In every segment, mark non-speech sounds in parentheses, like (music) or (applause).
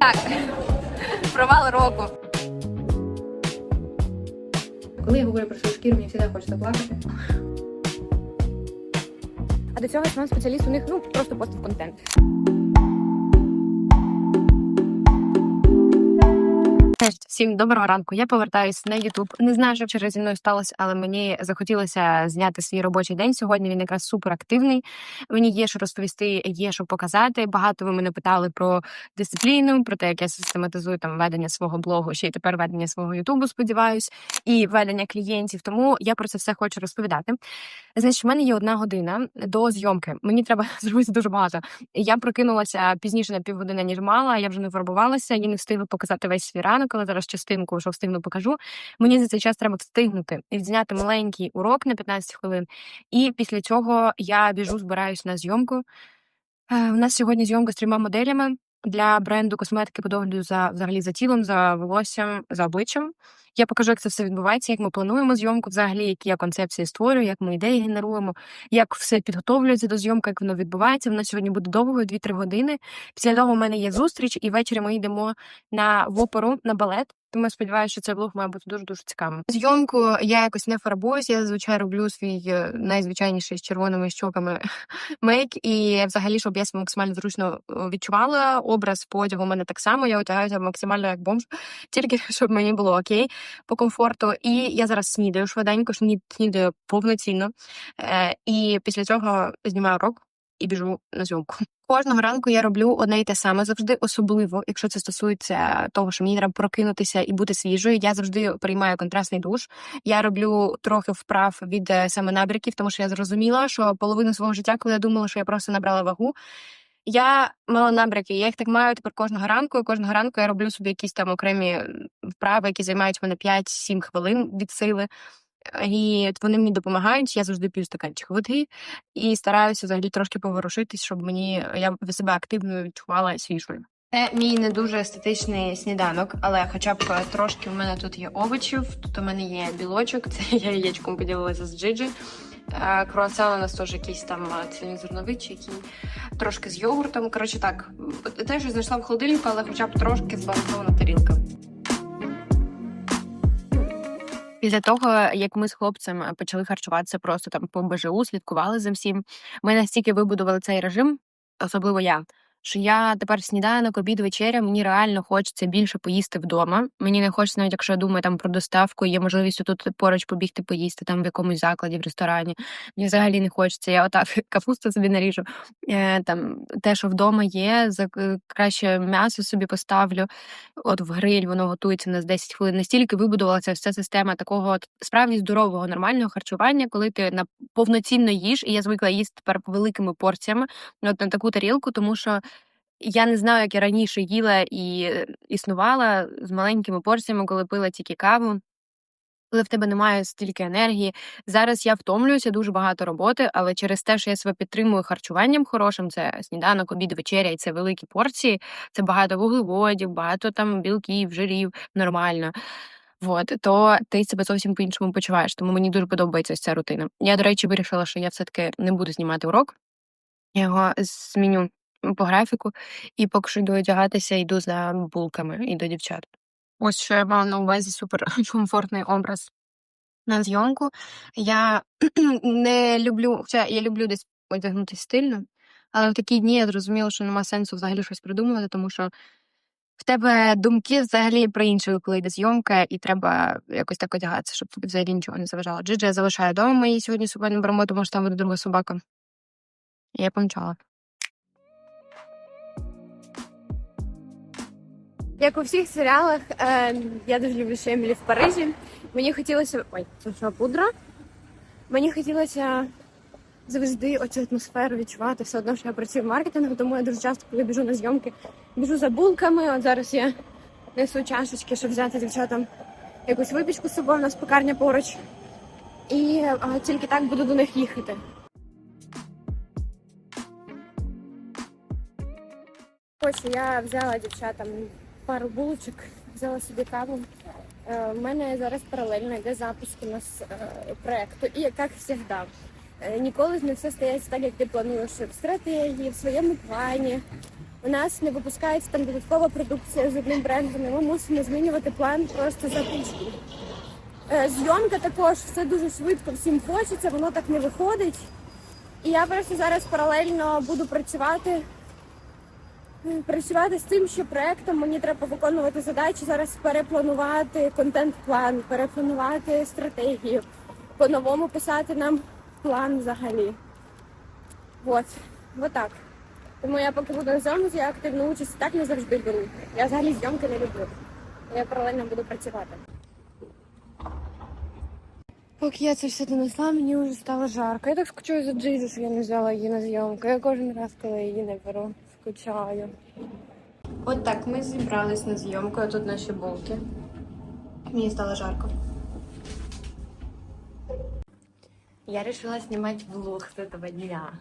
Так, провал року. Коли я говорю про свою шкіру, мені завжди хочеться плакати. А до цього сам спеціаліст у них ну просто постав контент. Всім доброго ранку. Я повертаюсь на Ютуб. Не знаю, що вчора зі мною сталося, але мені захотілося зняти свій робочий день. Сьогодні він якраз супер активний. Мені є що розповісти, є що показати. Багато ви мене питали про дисципліну, про те, як я систематизую там ведення свого блогу, ще й тепер ведення свого Ютубу, сподіваюсь, і ведення клієнтів. Тому я про це все хочу розповідати. Значить, в мене є одна година до зйомки. Мені треба (laughs) зробити дуже багато. Я прокинулася пізніше на півгодини, ніж мала. Я вже не фарбувалася, я не встигла показати весь свій ранок, але зараз частинку, що встигну, покажу. Мені за цей час треба встигнути і зняти маленький урок на 15 хвилин. І після цього я біжу, збираюсь на зйомку. Е, У нас сьогодні зйомка з трьома моделями для бренду косметики по догляду за взагалі за тілом, за волоссям, за обличчям. Я покажу, як це все відбувається, як ми плануємо зйомку, взагалі, які я концепції створюю, як ми ідеї генеруємо, як все підготовлюється до зйомки, як воно відбувається. Вона сьогодні буде довгою, 2-3 години. Після того в мене є зустріч, і ввечері ми йдемо на в оперу на балет. Тому я сподіваюся, що цей влог має бути дуже дуже цікавим. Зйомку я якось не фарбуюсь. Я зазвичай роблю свій е, найзвичайніший з червоними щоками (laughs) мейк, і взагалі, щоб я себе максимально зручно е, відчувала. Образ по одягу у мене так само. Я одягаюся максимально як бомж, (laughs) тільки щоб мені було окей по комфорту. І я зараз снідаю швиденько, сні- снідаю повноцінно. Е, і після цього знімаю урок і біжу на зйомку. Кожного ранку я роблю одне й те саме завжди, особливо, якщо це стосується того, що мені треба прокинутися і бути свіжою. Я завжди приймаю контрастний душ. Я роблю трохи вправ від е, саме набряків, тому що я зрозуміла, що половину свого життя, коли я думала, що я просто набрала вагу. Я мала набряки, я їх так маю тепер кожного ранку. І кожного ранку я роблю собі якісь там окремі вправи, які займають мене 5-7 хвилин від сили. І вони мені допомагають. Я завжди п'ю стаканчик води і стараюся взагалі трошки поворушитись, щоб мені я себе активно відчувала свіжою. Це мій не дуже естетичний сніданок, але хоча б трошки в мене тут є овочів, тут у мене є білочок, (laughs) це я яєчком поділилася з Джиджи. Е, Круасан у нас теж якийсь там е, цільнозерновий чи який, трошки з йогуртом. Коротше так, те, що знайшла в холодильнику, але хоча б трошки збалансована тарілка. Після того, як ми з хлопцем почали харчуватися просто там по БЖУ, слідкували за всім, ми настільки вибудували цей режим, особливо я. Що я тепер сніданок, обід, вечеря, мені реально хочеться більше поїсти вдома. Мені не хочеться, навіть якщо я думаю там про доставку, є можливість тут поруч побігти поїсти там в якомусь закладі, в ресторані. Мені взагалі не хочеться. Я отак (laughs) капусту собі наріжу. Е, там те, що вдома є, за краще м'ясо собі поставлю. От в гриль воно готується на 10 хвилин. Настільки вибудувалася вся система такого от справді здорового нормального харчування, коли ти на повноцінно їш, і я звикла їсти тепер великими порціями от на таку тарілку, тому що. Я не знаю, як я раніше їла і е, існувала з маленькими порціями, коли пила тільки каву. Коли в тебе немає стільки енергії. Зараз я втомлююся, дуже багато роботи, але через те, що я себе підтримую харчуванням хорошим, це сніданок, обід, вечеря, і це великі порції, це багато вуглеводів, багато там білків, жирів, нормально. Вот, то ти себе зовсім по-іншому почуваєш. Тому мені дуже подобається ця рутина. Я, до речі, вирішила, що я все-таки не буду знімати урок. Я його зміню по графіку, і поки що йду одягатися, йду за булками і до дівчат. Ось що я мала на увазі супер (laughs) комфортний образ на зйомку. Я (clears throat) не люблю, хоча я люблю десь одягнутися стильно, але в такі дні я зрозуміла, що нема сенсу взагалі щось придумувати, тому що в тебе думки взагалі про інше, коли йде зйомка, і треба якось так одягатися, щоб тобі взагалі нічого не заважало. Джиджи я залишаю вдома, ми сьогодні собою не беремо, тому що там буде друга собака. І я помчала. Як у всіх серіалах, е, я дуже люблю ще Емілі в Парижі. Мені хотілося. Ой, це що, пудра? Мені хотілося завжди оцю атмосферу відчувати. Все одно, що я працюю в маркетингу, тому я дуже часто, коли біжу на зйомки, біжу за булками. От зараз я несу чашечки, щоб взяти дівчатам якусь випічку з собою, у нас пекарня поруч. І е, тільки так буду до них їхати. Ось я взяла дівчатам пару булочок, взяла собі каву. Е, У мене зараз паралельно йде запуск у нас е, проекту. І як завжди, е, ніколи не все стається так, як ти плануєш в стратегії, в своєму плані. У нас не випускається там додаткова продукція з одним брендом, і ми мусимо змінювати план просто за тиждень. Е, Зйомка також все дуже швидко, всім хочеться, воно так не виходить. І я просто зараз паралельно буду працювати, е, працювати з тим, що проектом мені треба виконувати задачі, зараз перепланувати контент-план, перепланувати стратегію, по-новому писати нам план взагалі. От, от так. Тому я поки буду на зйомці, я активну участь так не завжди беру. Я взагалі зйомки не люблю. Я паралельно буду працювати. Поки я це все донесла, мені вже стало жарко. Я так скучаю за Джизу, я не взяла її на зйомку. Я кожен раз, коли її не беру, скучаю. От так ми зібрались на зйомку, а тут наші булки. Мені стало жарко. Я решила снимать влог с этого дня.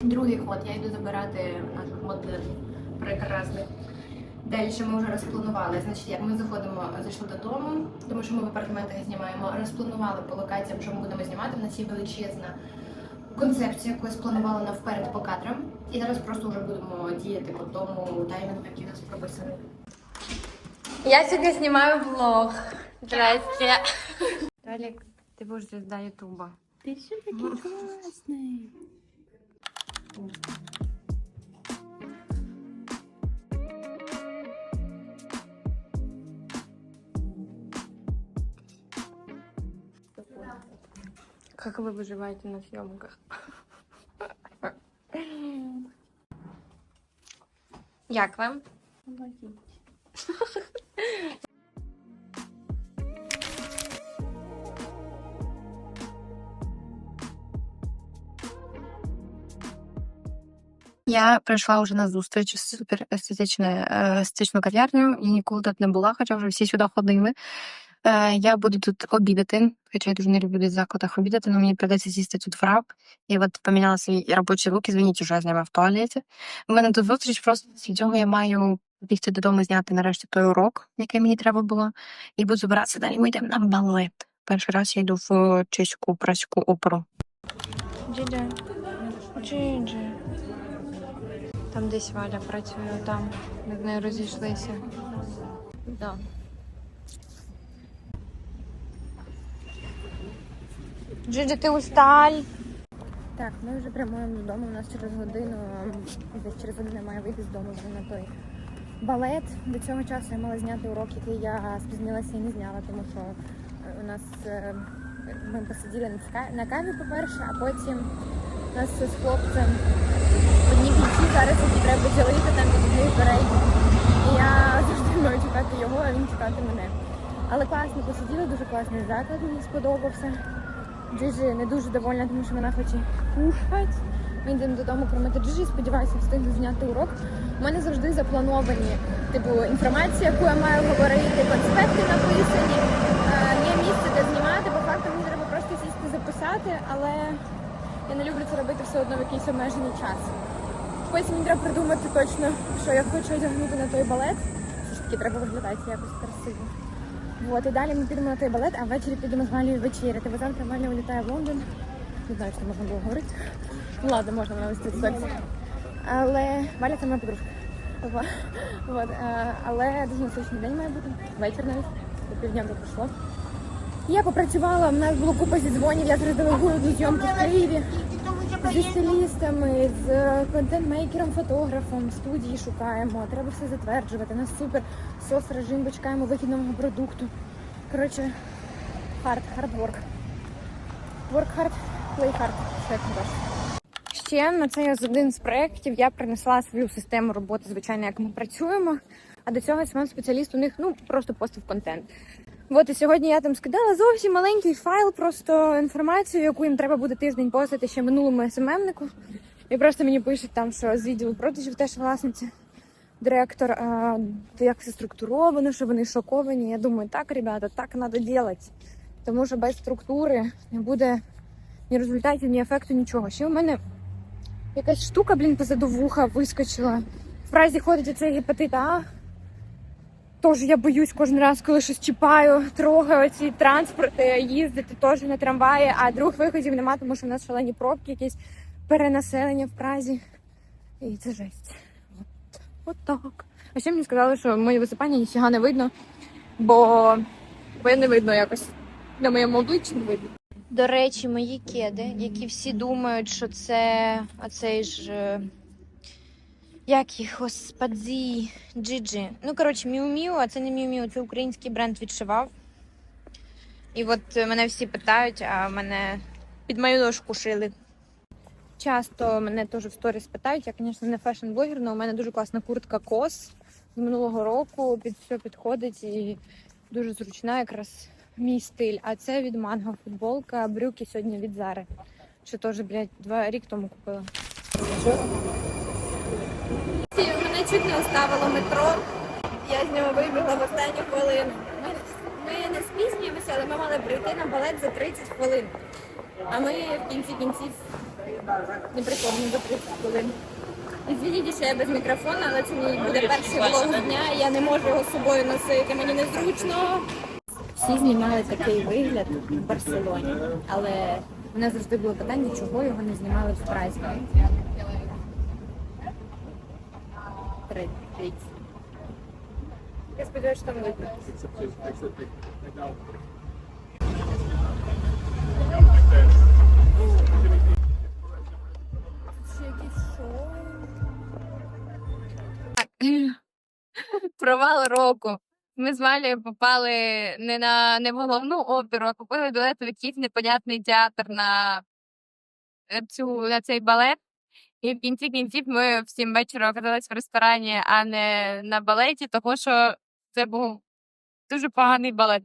Другий ход. Я йду забирати наших моделей прекрасних. Далі ми вже розпланували. Значить, як ми заходимо, зайшли додому, тому що ми в апартаментах знімаємо. Розпланували по локаціям, що ми будемо знімати. В нас є величезна концепцію, яку я спланувала навперед по кадрам. І зараз просто вже будемо діяти по тому таймінгу, який у нас прописаний. Я сьогодні знімаю влог. Здрасте. Толік, ти будеш звезда Ютуба. Ти що такий класний? Как вы выживаете на съемках? Як вам? (laughs) Я прийшла вже на зустріч з супер естетичною е, естетичною кав'ярнею і ніколи тут не була, хоча вже всі сюди ходили. Е, Я буду тут обідати, хоча я дуже не люблю в закладах обідати, але мені придеться сісти тут в раб. І от поміняла свій робочий лук, звініть, уже я знімаю в туалеті. У мене тут зустріч, просто для цього я маю бігти додому, зняти нарешті той урок, який мені треба було, і буду збиратися далі. Ми йдемо на балет. Перший раз я йду в чеську праську оперу. Джиджа. Джиджа. Там десь Валя працює, там з нею розійшлися. Да. Джиджа, ти усталь. Так, ми вже прямуємо додому. У нас через годину, десь через годину має вийти з дому вже на той балет. До цього часу я мала зняти урок, який я спізнилася і не зняла, тому що е, у нас е, ми посиділи на ка- на каві, по-перше, а потім у нас з хлопцем одні кінці зараз які треба ділити там від одних. І я завжди маю чекати його, а він чекати мене. Але класно посиділи, дуже класний заклад, мені сподобався. Джиджі не дуже довольна, тому що вона хоче кушати. Ми йдемо додому кормити Джиджі, сподіваюся, встигну зняти урок. У мене завжди заплановані типу інформація, яку я маю говорити, конспекти написані. Е, Є місце, де знімати, по факту мені треба просто сісти записати, але я не люблю це робити все одно в якийсь обмежений час. Потім мені треба придумати точно, що я хочу одягнути на той балет. Все ж таки треба виглядати якось красиво. От, і далі ми підемо на той балет, а ввечері підемо з Валею вечеряти, бо завтра Валя вилітає в Лондон. Не знаю, що можна було говорити. Ладно, можна вона вести сексі. Але Валя це моя подружка. От, е, але дуже насичений день має бути. Вечір навіть. Півдня вже пройшло. Я попрацювала, в нас було купа зідзвонів, я зараз делегую одну зйомку в Києві зі стилістами, з контент-мейкером, фотографом, студії шукаємо. Треба все затверджувати. У нас супер сос режим, бо чекаємо вихід продукту. Коротше, хард, хардворк. Work hard, play hard. Все Ще на цей один з проєктів я принесла свою систему роботи, звичайно, як ми працюємо. А до цього смм спеціаліст у них ну просто постив контент. От і сьогодні я там скидала зовсім маленький файл, просто інформацію, яку їм треба буде тиждень постити ще минулому СММнику. І просто мені пишуть там, що з відділу продажів теж власниця, директор, а, як все структуровано, що вони шоковані. Я думаю, так, ребята, так треба робити. Тому що без структури не буде ні результатів, ні ефекту, нічого. Ще у мене якась штука, блін, позаду вуха вискочила. В фразі ходить оцей гепатит А. Тож я боюсь кожен раз, коли щось чіпаю, трогаю ці транспорти, їздити теж на трамваї, а других виходів нема, тому що в нас шалені пробки якісь. перенаселення в Празі. І це жесть. От, от так. А ще мені сказали, що моє висипання ніфіга не видно, бо, бо я не видно якось. На моєму обличчі не видно. До речі, мої кеди, які всі думають, що це оцей ж. Як їх, господі, Джиджі. Ну, коротше, Міу Міу, а це не Міу Міу, це український бренд відшивав. І от е, мене всі питають, а мене під мою дошку шили. Часто мене теж в сторіс питають. Я, звісно, не фешн-блогер, але у мене дуже класна куртка кос з минулого року. Під все підходить і дуже зручна, якраз мій стиль. А це від манго футболка, брюки сьогодні від Зари. Що теж, блядь, два рік тому купила. Мене чуть не оставило метро. Я з нього вибігла в останню хвилину. Ми, ми не спізнюємося, але ми мали прийти на балет за 30 хвилин. А ми в кінці кінців не приходимо за 30 хвилин. Ізвініть, що я без мікрофона, але це мій буде перший влог дня, і я не можу його з собою носити, мені незручно. Всі знімали такий вигляд в Барселоні, але у мене завжди було питання, чого його не знімали в Празі. Тридцять. Я сподіваюся, що там видно. Ще якісь шоу. Провал року. Ми з Валею попали не на не в головну оперу, а купили білет в якийсь непонятний театр на е, цю на цей балет. І в кінці кінців ми в сім вечора оказались в ресторані, а не на балеті, тому що це був дуже поганий балет.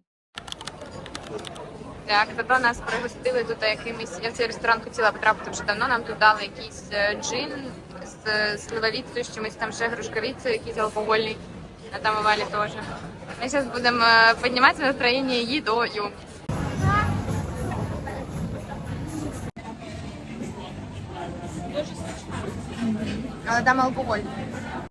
Так, зато нас пригостили тут якимось. Я в цей ресторан хотіла потрапити вже давно. Нам тут дали якийсь е, джин з сливовіцею, з чимось там ще грушковіцею, якийсь алкогольний. А там і теж. Ми зараз будемо е, піднімати настроєння їдою. Там алкоголь.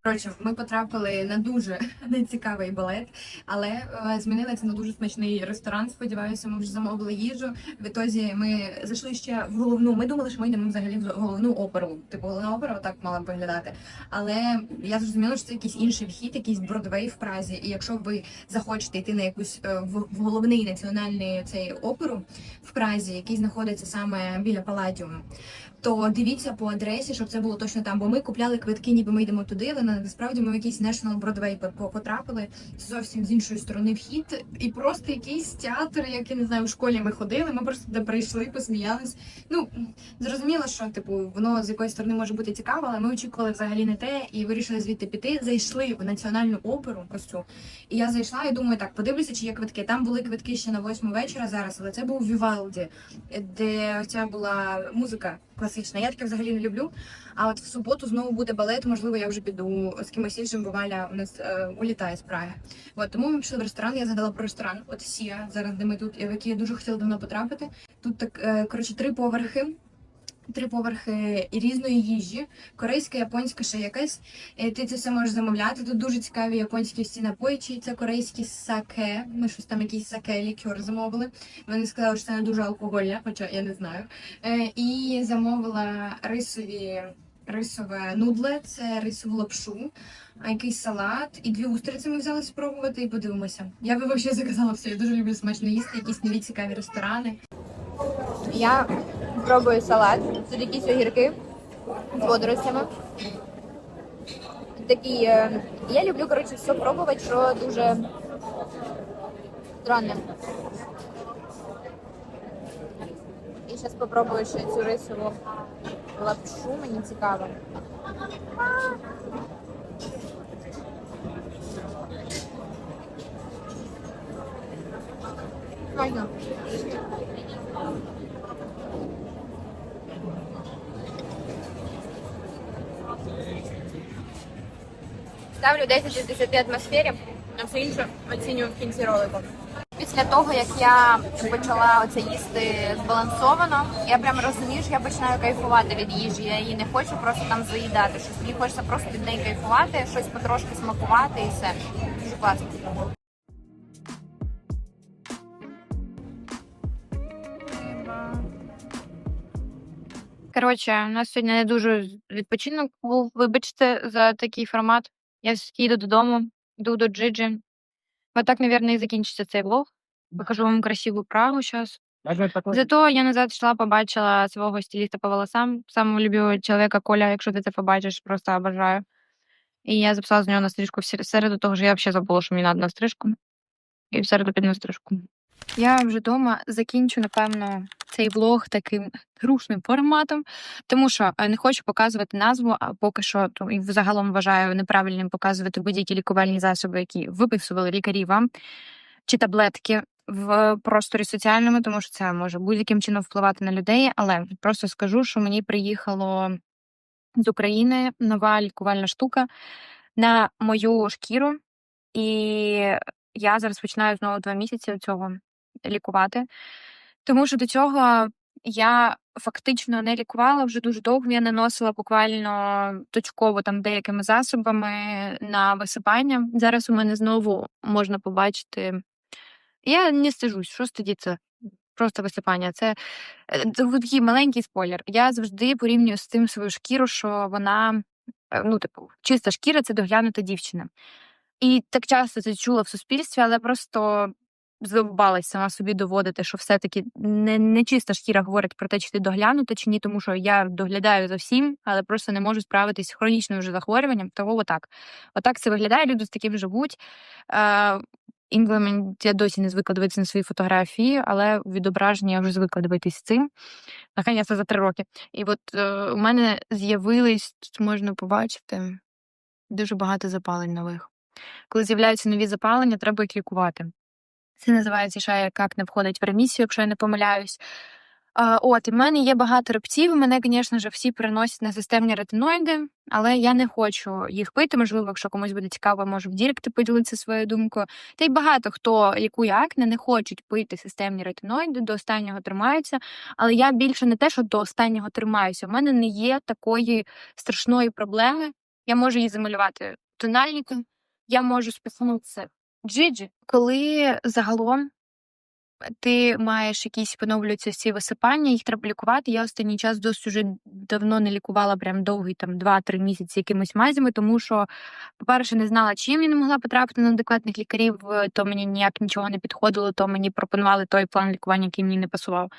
Коротше, ми потрапили на дуже (laughs) нецікавий балет, але е, змінили це на дуже смачний ресторан. Сподіваюся, ми вже замовили їжу. В ітозі ми зайшли ще в головну. Ми думали, що ми йдемо взагалі в головну оперу. Типу головна опера отак мала б виглядати. Але я зрозуміла, що це якийсь інший вхід, якийсь Бродвей в Празі. І якщо ви захочете йти на якусь е, в, головний національний цей оперу в Празі, який знаходиться саме біля Паладіуму, то дивіться по адресі, щоб це було точно там. Бо ми купляли квитки, ніби ми йдемо туди, але насправді ми в якийсь National Broadway по- по- потрапили зовсім з іншої сторони вхід, і просто якийсь театр, як я не знаю, в школі ми ходили. Ми просто туди прийшли, посміялись. Ну зрозуміло, що типу воно з якоїсь сторони може бути цікаво, але ми очікували взагалі не те і вирішили звідти піти. Зайшли в національну оперу ось. І я зайшла і думаю, так, подивлюся, чи є квитки. Там були квитки ще на восьму вечора зараз, але це був Вівалді, де ця була музика класична. Я таке взагалі не люблю. А от в суботу знову буде балет. Можливо, я вже піду з кимось іншим, бо у нас е, улітає з Праги. От тому ми пішли в ресторан. Я згадала про ресторан. От Сія, зараз де ми тут, в який я дуже хотіла давно потрапити. Тут так е, коротше три поверхи. Три поверхи різної їжі, корейська, японська, ще якась. Е, Ти це все можеш замовляти. Тут дуже цікаві японські всі напої, чи це корейські саке. Ми щось там якийсь саке лікер замовили. Вони сказали, що це не дуже алкогольне, хоча я не знаю. Е, І замовила рисові рисове нудле, це рисову лапшу, а якийсь салат і дві устриці ми взяли спробувати і подивимося. Я би взагалі заказала все. Я дуже люблю смачно їсти, якісь нові цікаві ресторани. Я пробую салат. Тут якісь огірки з водоростями. Такі. е, Я люблю, коротше, все пробувати, що дуже странне. І зараз спробую ще цю рисову лапшу, мені цікаво. Можна. Ставлю 10 з 10 атмосфері, а все інше оцінюю в кінці ролику. Після того, як я почала оце їсти збалансовано, я прям розумію, що я починаю кайфувати від їжі. Я її не хочу просто там заїдати. Щось мені хочеться просто від неї кайфувати, щось потрошки смакувати і все. Дуже класно. Коротше, у нас сьогодні не дуже відпочинок був. Вибачте за такий формат. Я все-таки їду додому, йду до Джиджі. Отак, мабуть, і закінчиться цей влог. Покажу вам красиву Прагу зараз. Зато я назад йшла, побачила свого стиліста по волосам, самого любимого чоловіка Коля, якщо ти це побачиш, просто обожаю. І я записала з нього на стрижку в середу, того ж я взагалі забула, що мені треба на стрижку. І в середу піду на стрижку. Я вже вдома закінчу, напевно, цей влог таким грушним форматом, тому що е, не хочу показувати назву, а поки що то і взагалом вважаю неправильним показувати будь-які лікувальні засоби, які виписували лікарі вам, чи таблетки в просторі соціальному, тому що це може будь-яким чином впливати на людей. Але просто скажу, що мені приїхало з України нова лікувальна штука на мою шкіру, і я зараз починаю знову два місяці цього лікувати. Тому що до цього я фактично не лікувала вже дуже довго. Я наносила буквально точково там деякими засобами на висипання. Зараз у мене знову можна побачити. Я не стежусь, що стидіться. Просто висипання. Це, е, такий маленький спойлер. Я завжди порівнюю з тим свою шкіру, що вона, е, ну, типу, чиста шкіра це доглянута дівчина. І так часто це чула в суспільстві, але просто задовбалась сама собі доводити, що все-таки не, не чиста шкіра говорить про те, чи ти доглянута чи ні, тому що я доглядаю за всім, але просто не можу справитись з хронічним вже захворюванням. Того отак. Отак це виглядає, люди з таким живуть. Інколи я досі не звикла дивитися на свої фотографії, але відображення я вже звикла дивитися з цим. Наконець за три роки. І от е, у мене з'явились, тут можна побачити, дуже багато запалень нових. Коли з'являються нові запалення, треба їх лікувати. Це називається ще як не входить в ремісію, якщо я не помиляюсь. От, і в мене є багато репців. Мене, звісно ж, всі переносять на системні ретиноїди, але я не хочу їх пити. Можливо, якщо комусь буде цікаво, можу в Діректи поділитися своєю думкою. Та й багато хто, яку я акне, не хочуть пити системні ретиноїди, до останнього тримаються. Але я більше не те, що до останнього тримаюся. У мене не є такої страшної проблеми. Я можу її замалювати тональником, я можу спихнутися джиджі. Коли загалом ти маєш якісь поновлюються ці висипання, їх треба лікувати. Я останній час досить уже давно не лікувала прям довгий, там 2-3 місяці якимись мазями, тому що, по-перше, не знала, чим я не могла потрапити на адекватних лікарів, то мені ніяк нічого не підходило, то мені пропонували той план лікування, який мені не пасував.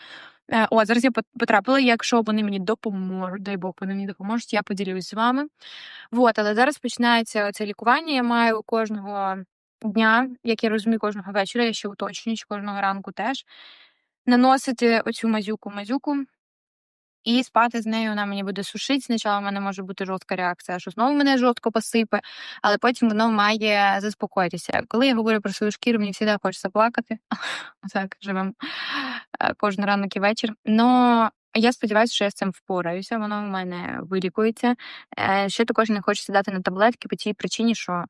Е, О, зараз я потрапила. Якщо вони мені допоможуть, дай Бог, вони мені допоможуть, я поділюсь з вами. Вот, але зараз починається це лікування. Я маю кожного дня, як я розумію, кожного вечора, я ще уточнюю, чи кожного ранку теж наносити оцю мазюку мазюку і спати з нею вона мені буде сушити. Спочатку в мене може бути жорстка реакція, що знову мене жорстко посипе, але потім воно має заспокоїтися. Коли я говорю про свою шкіру, мені завжди хочеться плакати. (laughs) Так, живемо е, кожен ранок і вечір. Но я сподіваюся, що я з цим впораюся, воно в мене вилікується. Е, Ще також не хочу сідати на таблетки по тій причині, що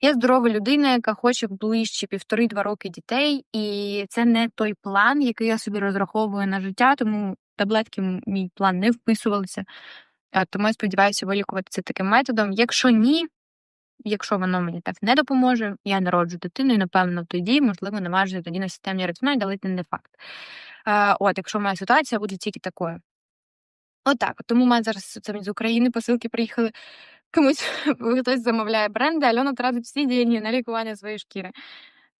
я здорова людина, яка хоче в ближчі півтори-два роки дітей, і це не той план, який я собі розраховую на життя, тому таблетки мій план не вписувалися. Тому я сподіваюся вилікувати це таким методом. Якщо ні, якщо воно мені так не допоможе, я народжу дитину, і напевно тоді, можливо, наважу тоді на системні ретиноїди, але це не факт. От, якщо моя ситуація буде тільки такою. Отак. От Тому мене зараз з України посилки приїхали. Комусь хтось (laughs) замовляє бренди, Альона тратить всі деньги на лікування своєї шкіри.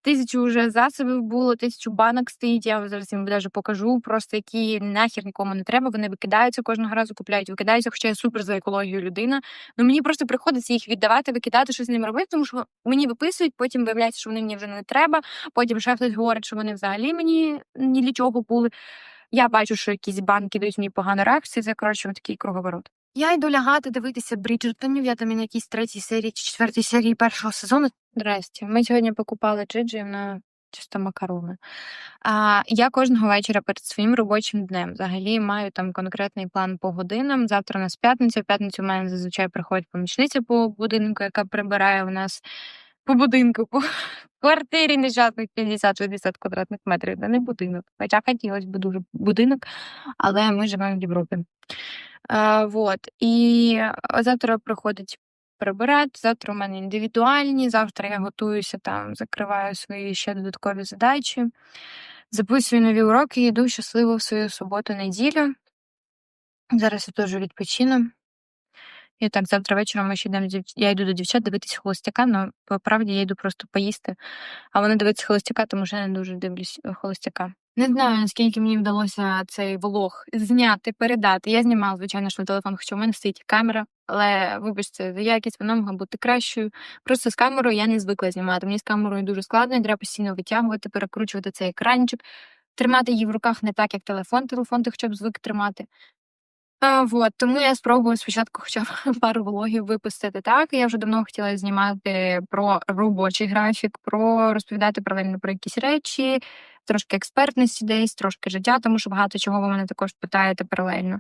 Тисячу вже засобів було, тисячу банок стоїть. Я зараз їм навіть покажу, просто які нахер нікому не треба. Вони викидаються кожного разу, купляють, викидаються, хоча я супер за екологію людина. Ну мені просто приходиться їх віддавати, викидати, щось з ними робити, тому що мені виписують, потім виявляється, що вони мені вже не треба. Потім ще хтось говорить, що вони взагалі мені ні для чого були. Я бачу, що якісь банки дають мені погану реакцію, це коротше такий круговорот. Я йду лягати дивитися Бріджертонів. Я там і на якійсь третій серії чи четвертій серії першого сезону. Здрасте. Ми сьогодні покупали джиджі на чисто макарони. А я кожного вечора перед своїм робочим днем взагалі маю там конкретний план по годинам. Завтра у нас п'ятниця. В п'ятницю у мене зазвичай приходить помічниця по будинку, яка прибирає у нас по будинку, по квартирі нещасних 50-60 квадратних метрів. Це не будинок. Хоча хотілося б дуже будинок, але ми живемо в Європі. А, вот. І завтра приходить прибирати, завтра у мене індивідуальні, завтра я готуюся там, закриваю свої ще додаткові задачі, записую нові уроки і йду щасливо в свою суботу-неділю. Зараз я теж відпочину. І так, завтра вечором ми ще йдемо. Я йду до дівчат дивитись холостяка, але по правді я йду просто поїсти. А вони дивляться холостяка, тому що я не дуже дивлюсь е, холостяка. Не знаю, наскільки мені вдалося цей влог зняти, передати. Я знімала, звичайно, ж на телефон, хоча в мене стоїть камера, але вибачте, за якість вона могла бути кращою. Просто з камерою я не звикла знімати. Мені з камерою дуже складно, і треба постійно витягувати, перекручувати цей екранчик, тримати її в руках не так, як телефон. Телефон ти хоча б звик тримати. Вот, тому я спробую спочатку хоча б (laughs) пару влогів випустити так. Я вже давно хотіла знімати про робочий графік, про розповідати паралельно про якісь речі, трошки експертності десь, трошки життя, тому що багато чого ви мене також питаєте паралельно.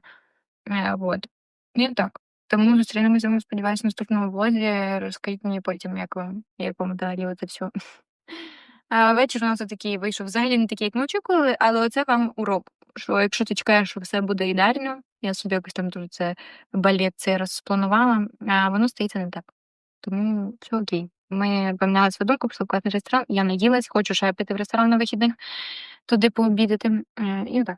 Е, вот. І так. Тому зустрінемося сподіваюся, наступному влозі. Розкажіть мені потім, як вам, як вам далі це все. А вечір у нас такий вийшов взагалі не такий, як ми очікували, але оце вам урок. Що якщо ти чекаєш, що все буде ідеально, я собі якось там дуже це балет цей розпланувала, а воно стається не так. Тому все окей. Ми поміняли свою думку, пішли в класний ресторан. Я наїлась, хочу ще піти в ресторан на вихідних, туди пообідати. Е, І так.